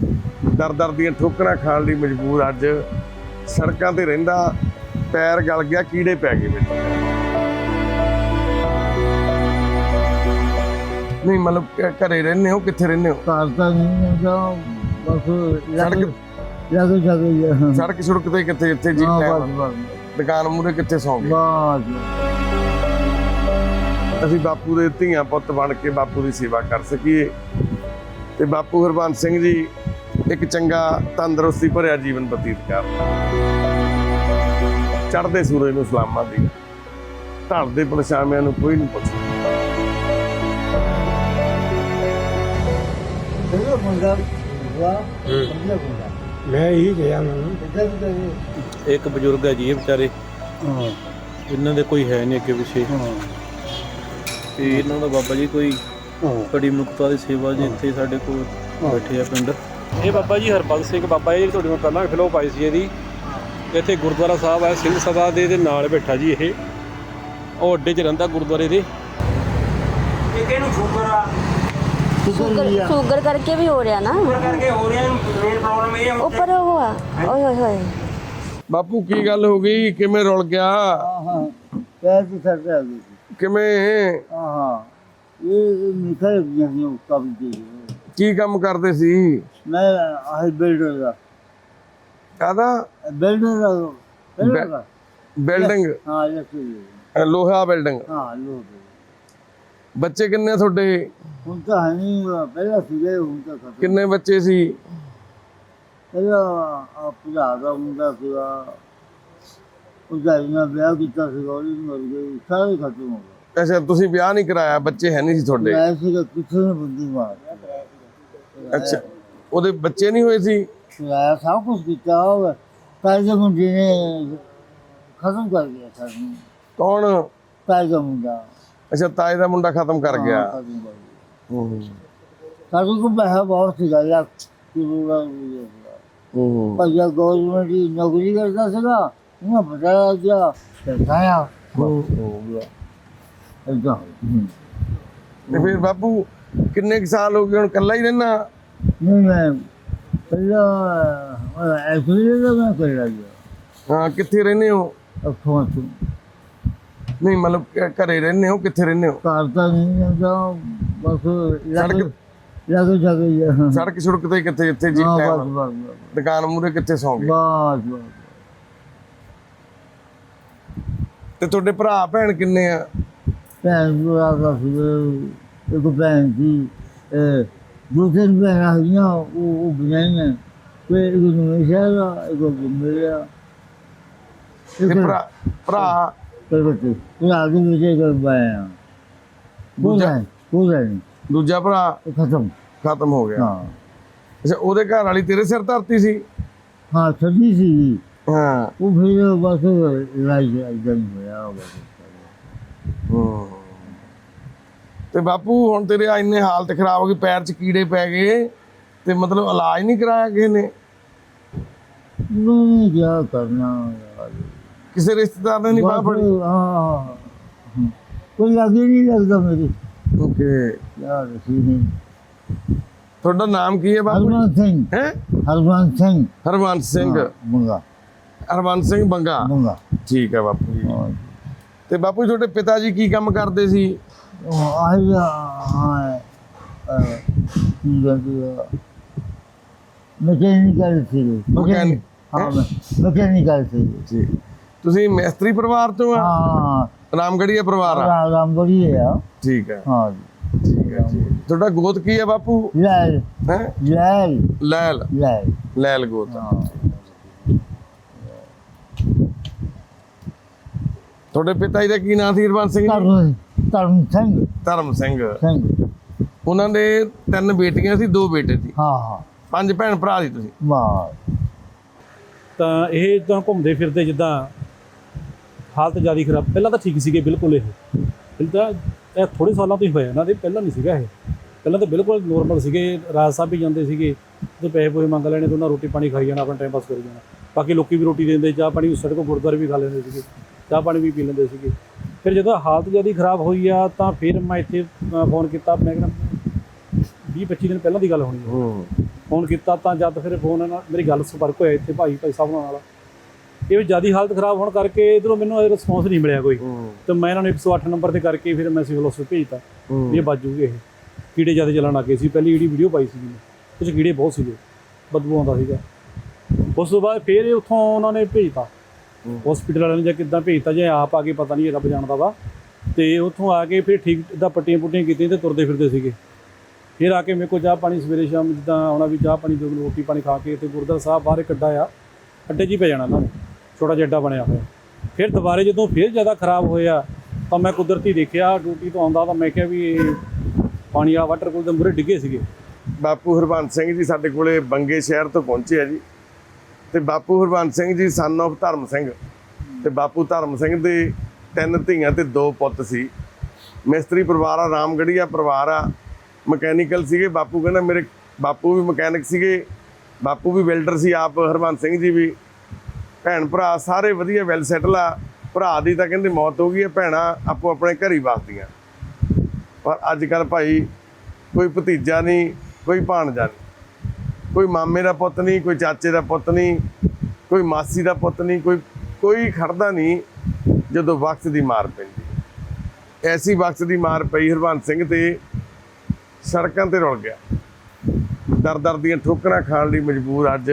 ਦਰ ਦਰ ਦੀਆਂ ਠੋਕਰਾਂ ਖਾਣ ਲਈ ਮਜਬੂਰ ਅੱਜ ਸੜਕਾਂ ਤੇ ਰਹਿੰਦਾ ਪੈਰ ਗਲ ਗਿਆ ਕੀੜੇ ਪੈ ਗਏ ਵਿੱਚ। ਨਹੀਂ ਮਤਲਬ ਘਰੇ ਰਹਿੰਦੇ ਹੋ ਕਿੱਥੇ ਰਹਿੰਦੇ ਹੋ? ਘਰ ਤਾਂ ਨਹੀਂ ਹੁੰਦਾ ਬਸ ਸੜਕ- ਜਾਗੇ ਹਾਂ ਸੜਕ ਸੜਕ ਤੇ ਕਿੱਥੇ ਇੱਥੇ ਜੀ ਦੁਕਾਨ ਮੂਰੇ ਕਿੱਥੇ ਸੌਂ ਗਏ ਅਸੀਂ ਬਾਪੂ ਦੇ ਧੀਆਂ ਪੁੱਤ ਬਣ ਕੇ ਬਾਪੂ ਦੀ ਸੇਵਾ ਕਰ ਸਕੀਏ। ਤੇ ਬਾਪੂ ਹਰਬੰਸ ਸਿੰਘ ਜੀ ਇੱਕ ਚੰਗਾ ਤੰਦਰੁਸਤੀ ਭਰਿਆ ਜੀਵਨ ਬਤੀਤ ਕਰ। ਚੜ੍ਹਦੇ ਸੂਰਜ ਨੂੰ ਸਲਾਮਾਂ ਦੀ ਢਲਦੇ ਪਰਛਾਵਿਆਂ ਨੂੰ ਕੋਈ ਨਹੀਂ ਪੁੱਛਦਾ ਮੈਂ ਹੀ ਗਿਆ ਮੈਨੂੰ ਇੱਕ ਬਜ਼ੁਰਗ ਹੈ ਜੀ ਇਹ ਵਿਚਾਰੇ। ਹਾਂ। ਇਹਨਾਂ ਦੇ ਕੋਈ ਹੈ ਨਹੀਂ ਅੱਗੇ ਪਿੱਛੇ। ਤੇ ਇਹਨਾਂ ਦਾ ਬਾਬਾ ਜੀ ਕੋਈ ਬੜੀ ਮਨੁੱਖਤਾ ਦੀ ਸੇਵਾ ਜੀ ਇੱਥੇ ਸਾਡੇ ਕੋਲ ਬੈਠੇ ਆ ਪਿੰਡ। ਇਹ ਬਾਬਾ ਜੀ ਹਰਬੰਸ ਸਿੰਘ ਬਾਬਾ ਇਹ ਤੁਹਾਡੇ ਕੋਲ ਪਹਿਲਾਂ ਫਿਲੋ ਪਾਈ ਸੀ ਇਹਦੀ। ਇੱਥੇ ਗੁਰਦੁਆਰਾ ਸਾਹਿਬ ਹੈ ਸਿੰਘ ਸਭਾ ਦੇ ਦੇ ਨਾਲ ਬੈਠਾ ਜੀ ਇਹ। ਉਹ ਅੱਡੇ 'ਚ ਰਹਿੰਦਾ ਗੁਰਦੁਆਰੇ ਦੇ। ਸ਼ੂਗਰ ਸ਼ੂਗਰ ਕਰਕੇ ਵੀ ਹੋ ਰਿਹਾ ਨਾ। ਕਰਕੇ ਹੋ ਰਿਹਾ ਮੇਨ ਪ੍ਰੋਬਲਮ ਇਹ ਹੈ ਉੱਪਰ ਉਹ ਆ। ਓਏ ਹੋਏ ਹੋਏ ਬਾਪੂ ਕੀ ਗੱਲ ਹੋ ਗਈ? ਕਿਵੇਂ ਰੁਲ ਗਿਆ? ਹਾਂ ਹਾਂ। ਪੈਰ ਦੀ ਸੱਟ ਆ ਗਈ ਸੀ। ਕਿਵੇਂ? ਹਾਂ ਹਾਂ। ਇਹ ਨਿਕਲ ਗਿਆ ਸੀ ਉਹ ਕੰਮ ਦੀ ਕੀ ਕੰਮ ਕਰਦੇ ਸੀ? ਮੈਂ ਆਹ ਬਿਲਡਰ ਦਾ। ਕਾਹਦਾ? ਬਿਲਡਰ ਦਾ ਬਿਲਡਰ ਦਾ। ਬਿਲਡਿੰਗ? ਹਾਂ ਇਹ ਲੋਹਾ ਬਿਲਡਿੰਗ। ਹਾਂ ਲੋਕ ਬੱਚੇ ਕਿੰਨੇ ਤੁਹਾਡੇ? ਹੁਣ ਤਾਂ ਹੈ ਨਹੀਂ ਪਹਿਲਾਂ ਸੀਗੇ ਹੁਣ ਤਾਂ ਖਤਮ। ਕਿੰਨੇ ਬੱਚੇ ਸੀ? ਪਹਿਲਾਂ ਆ ਭਰਾ ਦਾ ਮੁੰਡਾ ਸੀਗਾ। ਉਹਦਾ ਇਹਨਾਂ ਵਿਆਹ ਕੀਤਾ ਸੀਗਾ ਉਹਦੀ ਮਰ ਗਈ ਸਾਰੇ ਖਤਮ ਹੋ ਗਏ। ਅੱਛਾ ਤੁਸੀਂ ਵਿਆਹ ਨਹੀਂ ਕਰਾਇਆ ਬੱਚੇ ਹੈ ਨਹੀਂ ਸੀ ਤੁਹਾਡੇ? ਮੈਂ ਸੀਗਾ ਕਿਸੇ ਨੇ ਬੰਦੀ ਮਾਰ ਅੱਛਾ। ਉਹਦੇ ਬੱਚੇ ਨਹੀਂ ਹੋਏ ਸੀ? ਮੈਂ ਸਭ ਕੁਝ ਕੀਤਾ ਹੋਵੇ ਦੇ ਮੁੰਡੇ ਨੇ ਖਤਮ ਕਰ ਗਿਆ ਸਾਨੂੰ ਕੌਣ? ਦਾ ਮੁੰਡਾ। ਅੱਛਾ ਤਾਏ ਦਾ ਮੁੰਡਾ ਖਤਮ ਕਰ ਗਿਆ। ਹਾਂ, ਖਤਮ ਕਰ ਗਿਆ ਹੂੰ ਸਾਡੇ ਕੋਲ ਪੈਸਾ ਬਹੁਤ ਸੀਗਾ ਯਾਰ। ਕਿਲੋ ਦਾ ਹੂੰ ਪਰ ਜਦ ਗੌਰਮੈਂਟ ਦੀ ਨੌਕਰੀ ਕਰਦਾ ਸੀਗਾ ਉਹਨਾਂ ਪਤਾ ਲੱਗ ਗਿਆ ਪੈਸਾ ਆ। ਹੋ ਗਿਆ। ਏਦਾਂ। ਤੇ ਫਿਰ ਬਾਪੂ ਕਿੰਨੇ ਕੁ ਸਾਲ ਹੋ ਗਏ ਹੁਣ ਇਕੱਲਾ ਹੀ ਰਹਿਣਾ ਨਹੀਂ ਮੈਂ ਪਹਿਲਾਂ ਐਕਚੁਅਲੀ ਤਾਂ ਮੈਂ ਕਰ ਲਿਆ ਹਾਂ ਕਿੱਥੇ ਰਹਿੰਦੇ ਹੋ? ਅੱਖੋਂ ਤੋਂ ਨਹੀਂ ਮਤਲਬ ਘ- ਘਰੇ ਰਹਿੰਦੇ ਹੋ ਕਿੱਥੇ ਰਹਿੰਦੇ ਹੋ? ਘਰ ਤਾਂ ਨਹੀਂ ਹੁੰਦਾ ਬਸ ਸੜਕ- ਲੱਗ ਜਾਗੇ ਹਾਂ ਸੜਕ ਸੜਕ ਤੇ ਕਿੱਥੇ ਇੱਥੇ ਜੀ ਟਾਈਮ ਬਸ ਬਸ ਦੁਕਾਨ ਮੂਰੇ ਕਿੱਥੇ ਸੌਂ ਗਏ? ਬਸ ਬਸ। ਤੇ ਤੁਹਾਡੇ ਭਰਾ ਭੈਣ ਕਿੰਨੇ ਆ? ਭੈਣ ਨੂੰ ਆਦਾ ਸੀ ਇੱਕ ਭੈਣ ਸੀ ਦੋ ਤਿੰਨ ਭੈਣਾਂ ਹੈਗੀਆਂ ਉਹ ਉਹ ਬਣਾਈਆਂ ਕੋਈ ਇੱਕ ਨੂੰ ਸ਼ਹਿਰਾ ਇੱਕ ਮਿਲਿਆ ਇੱਕ ਭਰਾ ਭਰਾ? ਪਰ ਬੱਚੇ ਉਹ ਆਦਮੀ ਵਿਜੇ ਕਰ ਬਾਇਆ ਦੂਜਾ? ਦੂਜਾ ਦੂਜਾ ਭਰਾ? ਖਤਮ। ਖਤਮ ਹੋ ਗਿਆ। ਹਾਂ। ਅੱਛਾ ਉਹਦੇ ਘਰ ਵਾਲੀ ਤੇਰੇ ਸਿਰ ਧਰਤੀ ਸੀ? ਹਾਂ ਛੱਡੀ ਸੀ। ਹਾਂ। ਉਹ ਫਿਰ ਬਸ ਲੜਾਈ ਜੰਗ ਹੋਇਆ। ਉਹ ਹਾਂ। ਤੇ ਬਾਪੂ ਹੁਣ ਤੇਰੇ ਇੰਨੇ ਹਾਲਤ ਖਰਾਬ ਹੋ ਗਈ ਪੈਰ 'ਚ ਕੀੜੇ ਪੈ ਗਏ ਤੇ ਮਤਲਬ ਇਲਾਜ ਨਹੀਂ ਕਰਾਇਆ ਕਿਸੇ ਨੇ? ਨਹੀਂ ਗਿਆ ਕਰਨਾ ਕਿਸੇ ਰਿਸ਼ਤੇਦਾਰ ਨੇ ਨਹੀਂ ਬਾਹ ਫੜੀ? ਕੋਈ ਲੱਗਦੀ ਨਹੀਂ ਲੱਗਦਾ ਮੇਰੇ। ਓਕੇ। ਯਾਰ ਸੀ ਨਹੀਂ। ਤੁਹਾਡਾ ਨਾਮ ਕੀ ਹੈ ਬਾਪੂ ਹਰਵੰਤ ਸਿੰਘ। ਹੈ? ਹਰਵੰਤ ਸਿੰਘ। ਹਰਵੰਤ ਸਿੰਘ। ਬੰਗਾ ਹਰਵੰਤ ਸਿੰਘ ਬੰਗਾ। ਬੰਗਾ ਠੀਕ ਹੈ ਬਾਪੂ ਜੀ। ਤੇ ਬਾਪੂ ਜੀ ਤੁਹਾਡੇ ਪਿਤਾ ਜੀ ਕੀ ਕੰਮ ਕਰਦੇ ਸੀ? ਆਈ ਤੁਹਾਡਾ ਗੋਤ ਕੀ ਹੈ ਬਾਪੂ? ਲੈਲ। ਲੈਲ। ਗੋਤ। ਤੁਹਾਡੇ ਪਿਤਾ ਜੀ ਦਾ ਕੀ ਨਾਂ ਸੀ ਹਰਬੰਸ ਸਿੰਘ ਧਰਮ ਸਿੰਘ। ਧਰਮ ਸਿੰਘ। ਸਿੰਘ। ਉਹਨਾਂ ਦੇ ਤਿੰਨ ਬੇਟੀਆਂ ਸੀ ਦੋ ਬੇਟੇ ਸੀ। ਹਾਂ ਹਾਂ। ਪੰਜ ਭੈਣ ਭਰਾ ਸੀ ਤੁਸੀਂ। ਵਾਹ। ਤਾਂ ਇਹ ਇਦਾਂ ਘੁੰਮਦੇ ਫਿਰਦੇ ਜਿੱਦਾਂ ਹਾਲਤ ਜ਼ਿਆਦਾ ਖਰਾਬ। ਪਹਿਲਾਂ ਤਾਂ ਠੀਕ ਸੀਗੇ ਬਿਲਕੁਲ ਇਹ। ਪਹਿਲਾਂ ਇਹ ਥੋੜੇ ਸਾਲਾਂ ਤੋਂ ਹੀ ਹੋਇਆ। ਇਹਨਾਂ ਦੇ ਪਹਿਲਾਂ ਨਹੀਂ ਸੀਗਾ ਇਹ। ਪਹਿਲਾਂ ਤਾਂ ਬਿਲਕੁਲ ਨੋਰਮਲ ਸੀਗੇ। ਰਾਜ ਸਾਹਿਬ ਵੀ ਜਾਂਦੇ ਸੀਗੇ। ਤੇ ਪੈਸੇ ਪੋਏ ਮੰਗ ਲੈਣੇ ਤੇ ਉਹਨਾਂ ਰੋਟੀ ਪਾਣੀ ਖਾਈ ਜਾਣਾ ਆਪਣਾ ਟਾਈਮ ਪਾਸ ਕਰੀ ਜਾਣਾ। ਬਾਕੀ ਲੋਕੀ ਵੀ ਰੋਟੀ ਦਿੰਦੇ ਚਾਹ ਪਾਣੀ ਸਾਡੇ ਕੋਲ ਗੁਰਦੁਆਰੇ ਵੀ ਖਾ ਲੈਂਦੇ ਸੀਗੇ। ਚਾਹ ਪਾਣੀ ਵੀ ਪੀ ਲੈਂਦੇ ਸੀਗੇ। ਫਿਰ ਜਦੋਂ ਹਾਲਤ ਜ਼ਿਆਦਾ ਖਰਾਬ ਹੋਈ ਆ ਤਾਂ ਫਿਰ ਮੈਂ ਇੱਥੇ ਫੋਨ ਕੀਤਾ। ਮੈਂ ਕਹਿੰਦਾ 20 25 ਦਿਨ ਪਹਿਲਾਂ ਦੀ ਗੱਲ ਹੋਣੀ ਹੈ। ਫੋਨ ਕੀਤਾ ਤਾਂ ਜਦ ਫਿਰ ਫੋਨ ਨਾਲ ਮੇਰੀ ਗੱਲ ਸੰਪਰਕ ਹੋਇਆ ਇੱਥੇ ਭਾਈ ਭਾਈ ਸਾਹਿਬ ਨਾਲ। ਇਹ ਵੀ ਜ਼ਿਆਦਾ ਹਾਲਤ ਖਰਾਬ ਹੋਣ ਕਰਕੇ ਇਧਰੋਂ ਮੈਨੂੰ ਰਿਸਪੌਂਸ ਨਹੀਂ ਮਿਲਿਆ ਕੋਈ। ਤੇ ਮੈਂ ਇਹਨਾਂ ਨੂੰ 108 ਨੰਬਰ ਤੇ ਕਰਕੇ ਫਿਰ ਮੈਂ ਸਿਵਲ ਹਸਪਤਾਲ ਭੇਜਤਾ। ਇਹ ਬਾਜੂਗੇ ਇਹ। ਕੀੜੇ ਜ਼ਿਆਦਾ ਚੱਲਣ ਲੱਗੇ ਸੀ। ਪਹਿਲੀ ਜਿਹੜੀ ਵੀਡੀਓ ਪਾਈ ਸੀ ਉਹ 'ਚ ਕੀੜੇ ਬਹੁਤ ਸੀਗੇ ਬਦਬੂ ਆਉਂਦਾ ਸੀਗਾ। ਉਸ ਤੋਂ ਬਾਅਦ ਫਿਰ ਇਹ ਉੱਥੋਂ ਉਹਨਾਂ ਨੇ ਭੇਜਤਾ। ਹਸਪੀਟਲ ਵਾਲਿਆਂ ਨੇ ਜਾਂ ਕਿੱਦਾਂ ਭੇਜਤਾ ਜੇ ਆਪ ਆ ਕੇ ਪਤਾ ਨਹੀਂ ਰੱਬ ਜਾਣਦਾ ਵਾ। ਤੇ ਉੱਥੋਂ ਆ ਕੇ ਫਿਰ ਠੀਕ ਦਾ ਪੱਟੀਆਂ ਪੁੱਟੀਆਂ ਕੀਤੀਆਂ ਤੇ ਤੁਰਦੇ ਫਿਰਦੇ ਸੀਗੇ। ਫਿਰ ਆ ਕੇ ਮੇਰੇ ਕੋਲ ਚਾਹ ਪਾਣੀ ਸਵੇਰੇ ਸ਼ਾਮ ਜਿੱਦਾਂ ਆਉਣਾ ਵੀ ਚਾਹ ਪਾਣੀ ਜੋ ਰੋਟੀ ਪਾਣੀ ਖਾ ਕੇ ਤੇ ਗੁਰਦੁਆਰਾ ਸਾਹਿਬ ਬਾਹਰ ਕੱਢਾ ਆ, ਅੱਡੇ 'ਚ ਹੀ ਪੈ ਜਾਣਾ ਨਾ। ਛੋਟਾ ਜਿਹਾ ਅੱਡਾ ਬਣਿਆ ਹੋਇਆ। ਫਿਰ ਦੁਬਾਰੇ ਜਦੋਂ ਫਿਰ ਜ਼ਿਆਦਾ ਖਰਾਬ ਹੋਇਆ, ਤਾਂ ਮੈਂ ਕੁਦਰਤੀ ਦੇਖਿਆ ਡਿਊਟੀ ਤੋਂ ਆਉਂਦਾ ਤਾਂ ਮੈਂ ਕਿਹਾ ਵੀ ਪਾਣੀ ਆ, ਵਾਟਰ ਕੂਲਰ ਦੇ ਮੂਹਰੇ ਡਿੱਗੇ ਸੀਗੇ। ਬਾਪੂ ਹਰਬੰਸ ਸਿੰਘ ਜੀ ਸਾਡੇ ਕੋਲੇ ਬੰਗੇ ਸ਼ਹਿਰ ਤੋਂ ਪਹੁੰਚੇ ਆ ਜੀ। ਤੇ ਬਾਪੂ ਹਰਬੰਸ ਸਿੰਘ ਜੀ ਸਨ of ਧਰਮ ਸਿੰਘ। ਤੇ ਬਾਪੂ ਧਰਮ ਸਿੰਘ ਦੇ ਤਿੰਨ ਧੀਆਂ ਤੇ ਦੋ ਪੁੱਤ ਸੀ। ਮਿਸਤਰੀ ਪਰਿਵਾਰ ਆ ਰਾਮਗੜੀਆ ਪਰਿਵਾਰ ਆ। ਮਕੈਨੀਕਲ ਸੀਗੇ, ਬਾਪੂ ਕਹਿੰਦਾ ਮੇਰੇ ਬਾਪੂ ਵੀ ਮਕੈਨਿਕ ਸੀਗੇ। ਬਾਪੂ ਵੀ ਬਿਲਡਰ ਸੀ, ਆਪ ਹਰਬੰਸ ਸਿੰਘ ਜੀ ਵੀ। ਭੈਣ ਭਰਾ ਸਾਰੇ ਵਧੀਆ ਵੈਲ ਸੈਟਲ ਆ। ਭਰਾ ਦੀ ਤਾਂ ਕਹਿੰਦੇ ਮੌਤ ਹੋ ਗਈ ਹੈ ਭੈਣਾਂ ਆਪੋ ਆਪਣੇ ਘਰ ਹੀ ਵਸਦੀਆਂ ਪਰ ਅੱਜ ਕੱਲ ਭਾਈ ਕੋਈ ਭਤੀਜਾ ਨਹੀਂ, ਕੋਈ ਭਾਣਜਾ ਨਹੀਂ। ਕੋਈ ਮਾਮੇ ਦਾ ਪੁੱਤ ਨਹੀਂ, ਕੋਈ ਚਾਚੇ ਦਾ ਪੁੱਤ ਨਹੀਂ, ਕੋਈ ਮਾਸੀ ਦਾ ਪੁੱਤ ਨਹੀਂ, ਕੋਈ ਕੋਈ ਖੜਦਾ ਨਹੀਂ ਜਦੋਂ ਵਕਤ ਦੀ ਮਾਰ ਪੈਂਦੀ ਐਸੀ ਵਕਤ ਦੀ ਮਾਰ ਪਈ ਹਰਬੰਸ ਸਿੰਘ ਤੇ ਸੜਕਾਂ ਤੇ ਰੁਲ ਗਿਆ। ਦਰ ਦਰ ਦੀਆਂ ਠੋਕਰਾਂ ਖਾਣ ਲਈ ਮਜਬੂਰ ਅੱਜ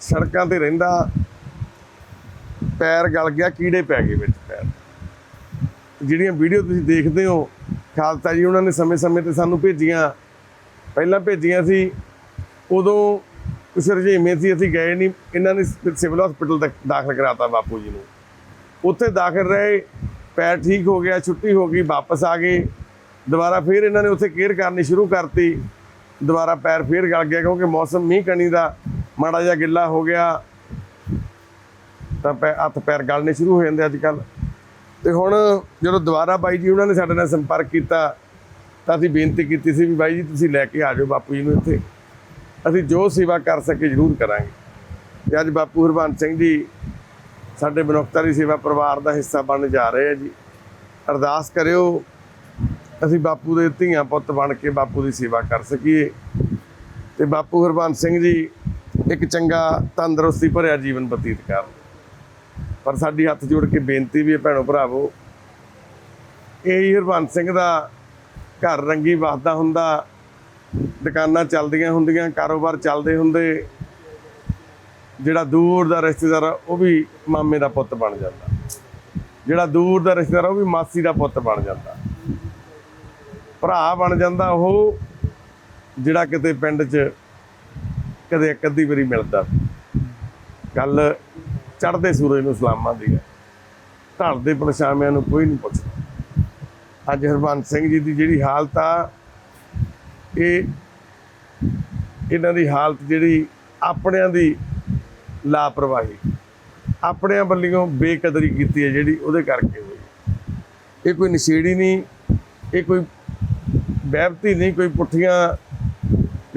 ਸੜਕਾਂ ਤੇ ਰਹਿੰਦਾ ਪੈਰ ਗਲ ਗਿਆ, ਕੀੜੇ ਪੈ ਗਏ ਵਿੱਚ ਪੈਰ। ਜਿਹੜੀਆਂ ਵੀਡੀਓ ਤੁਸੀਂ ਦੇਖਦੇ ਹੋ, ਖਾਲਸਾ ਜੀ ਉਹਨਾਂ ਨੇ ਸਮੇਂ-ਸਮੇਂ ਤੇ ਸਾਨੂੰ ਭੇਜੀਆਂ। ਪਹਿਲਾਂ ਭੇਜੀਆਂ ਸੀ ਉਦੋਂ ਕੁਛ ਰਜੇਵੇਂ ਸੀ ਅਸੀਂ ਗਏ ਨਹੀਂ ਇਹਨਾਂ ਨੇ ਸਿਵਲ ਹਸਪੀਟਲ ਤੱਕ ਦਾਖਲ ਕਰਾਤਾ ਬਾਪੂ ਜੀ ਨੂੰ। ਉੱਥੇ ਦਾਖਲ ਰਹੇ, ਪੈਰ ਠੀਕ ਹੋ ਗਿਆ, ਛੁੱਟੀ ਹੋ ਗਈ, ਵਾਪਸ ਆ ਗਏ। ਦੁਬਾਰਾ ਫਿਰ ਇਹਨਾਂ ਨੇ ਉੱਥੇ ਕੇਅਰ ਕਰਨੀ ਸ਼ੁਰੂ ਕਰਤੀ। ਦੁਬਾਰਾ ਪੈਰ ਫੇਰ ਗਲ ਗਿਆ ਕਿਉਂਕਿ ਮੌਸਮ ਮੀਂਹ ਕਣੀ ਦਾ, ਮਾੜਾ ਜਿਹਾ ਗਿੱਲਾ ਹੋ ਗਿਆ। ਤਾਂ ਪੈ, ਹੱਥ ਪੈਰ ਗਲਣੇ ਸ਼ੁਰੂ ਹੋ ਜਾਂਦੇ ਅੱਜ ਕੱਲ ਤੇ ਹੁਣ ਜਦੋਂ ਦੁਬਾਰਾ ਬਾਈ ਜੀ ਉਹਨਾਂ ਨੇ ਸਾਡੇ ਨਾਲ ਸੰਪਰਕ ਕੀਤਾ, ਤਾਂ ਅਸੀਂ ਬੇਨਤੀ ਕੀਤੀ ਸੀ ਵੀ ਬਾਈ ਜੀ ਤੁਸੀਂ ਲੈ ਕੇ ਆ ਜਾਓ ਬਾਪੂ ਜੀ ਨੂੰ ਇੱਥੇ। ਅਸੀਂ ਜੋ ਸੇਵਾ ਕਰ ਸਕੇ ਜ਼ਰੂਰ ਕਰਾਂਗੇ। ਤੇ ਅੱਜ ਬਾਪੂ ਹਰਬੰਸ ਸਿੰਘ ਜੀ ਸਾਡੇ ਮਨੁੱਖਤਾ ਦੀ ਸੇਵਾ ਪਰਿਵਾਰ ਦਾ ਹਿੱਸਾ ਬਣ ਜਾ ਰਹੇ ਆ ਜੀ। ਅਰਦਾਸ ਕਰਿਓ, ਅਸੀਂ ਬਾਪੂ ਦੇ ਧੀਆਂ ਪੁੱਤ ਬਣ ਕੇ ਬਾਪੂ ਦੀ ਸੇਵਾ ਕਰ ਸਕੀਏ। ਤੇ ਬਾਪੂ ਹਰਬੰਸ ਸਿੰਘ ਜੀ ਇੱਕ ਚੰਗਾ ਤੰਦਰੁਸਤੀ ਭਰਿਆ ਜੀਵਨ ਬਤੀਤ ਕਰਨ ਪਰ ਸਾਡੀ ਹੱਥ ਜੋੜ ਕੇ ਬੇਨਤੀ ਵੀ ਹੈ ਭੈਣੋ ਭਰਾਵੋ, ਇਹ ਹੀ ਹਰਬੰਸ ਸਿੰਘ ਦਾ ਘਰ ਰੰਗੀ ਵਸਦਾ ਹੁੰਦਾ ਦੁਕਾਨਾਂ ਚੱਲਦੀਆਂ ਹੁੰਦੀਆਂ ਕਾਰੋਬਾਰ ਚੱਲਦੇ ਹੁੰਦੇ ਜਿਹੜਾ ਦੂਰ ਦਾ ਰਿਸ਼ਤੇਦਾਰ ਆ, ਉਹ ਵੀ ਮਾਮੇ ਦਾ ਪੁੱਤ ਬਣ ਜਾਂਦਾ। ਜਿਹੜਾ ਦੂਰ ਦਾ ਰਿਸ਼ਤੇਦਾਰ ਉਹ ਵੀ ਮਾਸੀ ਦਾ ਪੁੱਤ ਬਣ ਜਾਂਦਾ। ਭਰਾ ਬਣ ਜਾਂਦਾ ਉਹ ਜਿਹੜਾ ਕਿਤੇ ਪਿੰਡ 'ਚ ਕਦੇ ਇੱਕ ਅੱਧੀ ਵਾਰੀ ਮਿਲਦਾ। ਗੱਲ ਚੜ੍ਹਦੇ ਸੂਰਜ ਨੂੰ ਸਲਾਮਾਂ ਦੀ ਹੈ ਢਲਦੇ ਪਰਛਾਵਿਆਂ ਨੂੰ ਕੋਈ ਨਹੀਂ ਪੁੱਛਦਾ। ਅੱਜ ਹਰਬੰਸ ਸਿੰਘ ਜੀ ਦੀ ਜਿਹੜੀ ਹਾਲਤ ਆ ਇਹ ਇਹਨਾਂ ਦੀ ਹਾਲਤ ਜਿਹੜੀ ਆਪਣਿਆਂ ਦੀ ਲਾਪਰਵਾਹੀ, ਆਪਣਿਆਂ ਵੱਲੋਂ ਬੇਕਦਰੀ ਕੀਤੀ ਹੈ ਜਿਹੜੀ ਉਹਦੇ ਕਰਕੇ ਹੋਈ। ਇਹ ਕੋਈ ਨਸ਼ੇੜੀ ਨਹੀਂ, ਇਹ ਕੋਈ ਬਹਿਬਤੀ ਨਹੀਂ, ਕੋਈ ਪੁੱਠੀਆਂ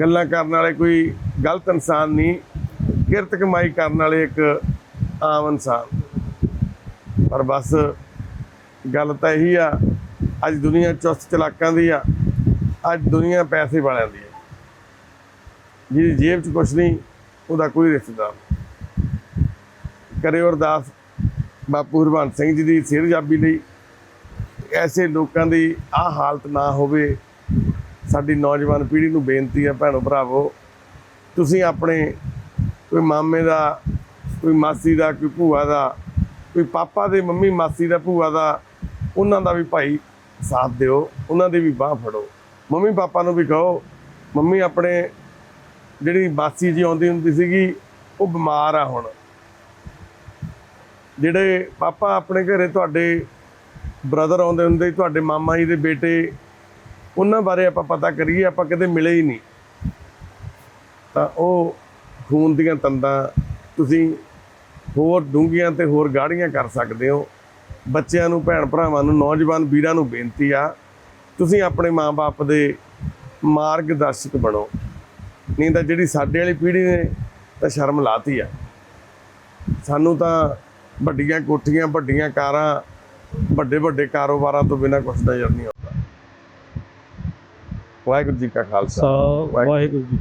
ਗੱਲਾਂ ਕਰਨ ਵਾਲੇ, ਕੋਈ ਗਲਤ ਇਨਸਾਨ ਨਹੀਂ, ਕਿਰਤ ਕਮਾਈ ਕਰਨ ਵਾਲੇ ਇੱਕ ਆਮ ਇਨਸਾਨ। ਪਰ ਬਸ ਗੱਲ ਤਾਂ ਇਹੀ ਆ, ਅੱਜ ਦੁਨੀਆ ਚੁਸਤ ਚਲਾਕਾਂ ਦੀ ਆ, ਅੱਜ ਦੁਨੀਆ ਪੈਸੇ ਵਾਲਿਆਂ ਦੀ ਆ। ਜਿਹਦੀ ਜੇਬ 'ਚ ਕੁਛ ਨਹੀਂ, ਉਹਦਾ ਕੋਈ ਰਿਸ਼ਤੇਦਾਰ ਕਰਿਓ ਅਰਦਾਸ ਬਾਪੂ ਹਰਬੰਸ ਸਿੰਘ ਜੀ ਦੀ ਸਿਰਜਾਬੀ ਲਈ। ਐਸੇ ਲੋਕਾਂ ਦੀ ਆ ਹਾਲਤ ਨਾ ਹੋਵੇ, ਸਾਡੀ ਨੌਜਵਾਨ ਪੀੜ੍ਹੀ ਨੂੰ ਬੇਨਤੀ ਹੈ, ਭੈਣੋ ਭਰਾਵੋ, ਤੁਸੀਂ ਆਪਣੇ ਕੋਈ ਮਾਮੇ ਦਾ, ਕੋਈ ਮਾਸੀ ਦਾ, ਕੋਈ ਭੂਆ ਦਾ, ਕੋਈ ਪਾਪਾ ਦੇ ਮੰਮੀ ਮਾਸੀ ਦਾ, ਭੂਆ ਦਾ, ਉਹਨਾਂ ਦਾ ਵੀ ਭਾਈ ਸਾਥ ਦਿਓ, ਉਹਨਾਂ ਦੀ ਵੀ ਬਾਹ ਫੜੋ। ਮੰਮੀ ਪਾਪਾ ਨੂੰ ਵੀ ਕਹੋ, ਮੰਮੀ ਆਪਣੇ ਜਿਹੜੀ ਮਾਸੀ ਜੀ ਆਉਂਦੀ ਹੁੰਦੀ ਸੀਗੀ, ਉਹ ਬਿਮਾਰ ਆ ਹੁਣ। ਜਿਹੜੇ ਪਾਪਾ ਆਪਣੇ ਘਰੇ ਤੁਹਾਡੇ ਬ੍ਰਦਰ ਆਉਂਦੇ ਹੁੰਦੇ, ਤੁਹਾਡੇ ਮਾਮਾ ਜੀ ਦੇ ਬੇਟੇ, ਉਹਨਾਂ ਬਾਰੇ ਆਪਾਂ ਪਤਾ ਕਰੀਏ, ਆਪਾਂ ਕਦੇ ਮਿਲੇ ਹੀ ਨਹੀਂ। ਤਾਂ ਉਹ ਖੂਨ ਦੀਆਂ ਤੰਦਾਂ, ਤੁਸੀਂ ਹੋਰ ਡੂੰਘੀਆਂ ਤੇ ਹੋਰ ਗਾੜੀਆਂ ਕਰ ਸਕਦੇ ਹੋ। ਬੱਚਿਆਂ ਨੂੰ, ਭੈਣ ਭਰਾਵਾਂ ਨੂੰ, ਨੌਜਵਾਨ ਵੀਰਾਂ ਨੂੰ ਬੇਨਤੀ ਆ, ਤੁਸੀਂ ਆਪਣੇ ਮਾਪੇ ਦੇ ਮਾਰਗਦਰਸ਼ਕ ਬਣੋ। ਨਹੀਂ ਤਾਂ ਜਿਹੜੀ ਸਾਡੇ ਵਾਲੀ ਪੀੜ੍ਹੀ ਨੇ ਤਾਂ ਸ਼ਰਮ ਲਾਤੀ ਆ। ਸਾਨੂੰ ਤਾਂ ਵੱਡੀਆਂ ਕੋਠੀਆਂ, ਵੱਡੀਆਂ ਕਾਰਾਂ, ਵੱਡੇ ਵੱਡੇ ਕਾਰੋਬਾਰਾਂ ਤੋਂ ਬਿਨਾਂ ਕੁਝ ਨਜ਼ਰ ਨਹੀਂ ਆਉਂਦਾ। ਵਾਹਿਗੁਰੂ ਜੀ ਕਾ ਖਾਲਸਾ। ਸਾ ਵਾਹਿਗੁਰੂ ਜੀ